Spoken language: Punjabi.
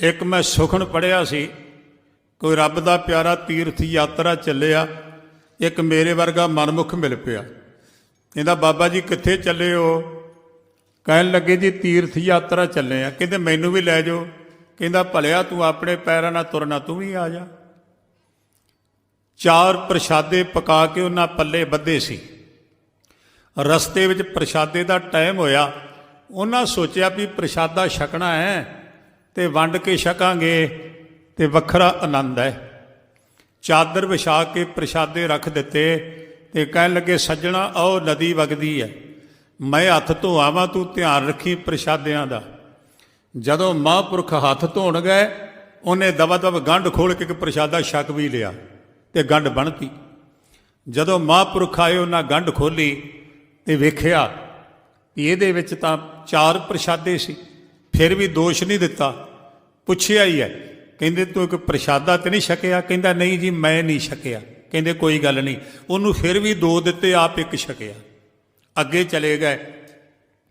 ਇੱਕ ਮੈਂ ਸੁਖਣ ਪੜਿਆ ਸੀ, ਕੋਈ ਰੱਬ ਦਾ ਪਿਆਰਾ ਤੀਰਥ ਯਾਤਰਾ ਚੱਲਿਆ, ਇੱਕ ਮੇਰੇ ਵਰਗਾ ਮਨਮੁਖ ਮਿਲ ਪਿਆ। ਕਹਿੰਦਾ, ਬਾਬਾ ਜੀ, ਕਿੱਥੇ ਚੱਲੇ ਹੋ? ਕਹਿਣ ਲੱਗੇ, ਜੀ, ਤੀਰਥ ਯਾਤਰਾ ਚੱਲੇ ਆ। ਕਹਿੰਦੇ, ਮੈਨੂੰ ਵੀ ਲੈ ਜਾਓ। ਕਹਿੰਦਾ, ਭਲਿਆ, ਤੂੰ ਆਪਣੇ ਪੈਰਾਂ ਨਾਲ ਤੁਰਨਾ ਤੂੰ ਵੀ ਆ ਜਾ। ਚਾਰ ਪ੍ਰਸ਼ਾਦੇ ਪਕਾ ਕੇ ਉਹਨਾਂ ਪੱਲੇ ਬੱਧੇ ਸੀ। ਰਸਤੇ ਵਿੱਚ ਪ੍ਰਸ਼ਾਦੇ ਦਾ ਟਾਈਮ ਹੋਇਆ। ਉਹਨਾਂ ਸੋਚਿਆ ਵੀ ਪ੍ਰਸ਼ਾਦਾ ਛਕਣਾ ਹੈ। ਤੇ ਵੰਡ ਕੇ ਛਕਾਂਗੇ ਤੇ ਵੱਖਰਾ ਆਨੰਦ ਹੈ। ਚਾਦਰ ਵਿਛਾ ਕੇ ਪ੍ਰਸ਼ਾਦੇ ਰੱਖ ਦਿੱਤੇ ਤੇ ਕਹਿਣ ਲੱਗੇ, ਸੱਜਣਾ, ਆਓ ਨਦੀ ਵਗਦੀ ਹੈ। ਮੈਂ ਹੱਥ ਧੋਆਵਾਂ ਤੂੰ ਧਿਆਨ ਰੱਖੀ ਪ੍ਰਸ਼ਾਦਿਆਂ ਦਾ। ਜਦੋਂ ਮਹਾਂਪੁਰਖ ਹੱਥ ਧੋਣ ਗਏ, ਉਹਨੇ ਦਵਾ ਦਵ ਗੰਢ ਖੋਲ ਕੇ ਇੱਕ ਪ੍ਰਸ਼ਾਦਾ ਛਕ ਵੀ ਲਿਆ ਤੇ ਗੰਢ ਬਣਤੀ। ਜਦੋਂ ਮਹਾਂਪੁਰਖ ਆਏ, ਉਹਨਾਂ ਗੰਢ ਖੋਲੀ ਤੇ ਵੇਖਿਆ ਇਹਦੇ ਵਿੱਚ ਤਾਂ ਚਾਰ ਪ੍ਰਸ਼ਾਦੇ ਸੀ। ਫਿਰ ਵੀ ਦੋਸ਼ ਨਹੀਂ ਦਿੱਤਾ। ਪੁੱਛਿਆ ਹੀ ਹੈ। ਕਹਿੰਦੇ ਤੂੰ ਇੱਕ ਪ੍ਰਸ਼ਾਦਾ ਤੇ ਨਹੀਂ ਛਕਿਆ? ਕਹਿੰਦਾ, ਨਹੀਂ ਜੀ, ਮੈਂ ਨਹੀਂ ਛਕਿਆ। ਕਹਿੰਦੇ, ਕੋਈ ਗੱਲ ਨਹੀਂ। ਉਹਨੂੰ ਫਿਰ ਵੀ ਦੋ ਦਿੱਤੇ, ਆਪ ਇੱਕ ਛਕਿਆ। ਅੱਗੇ ਚਲੇ ਗਏ।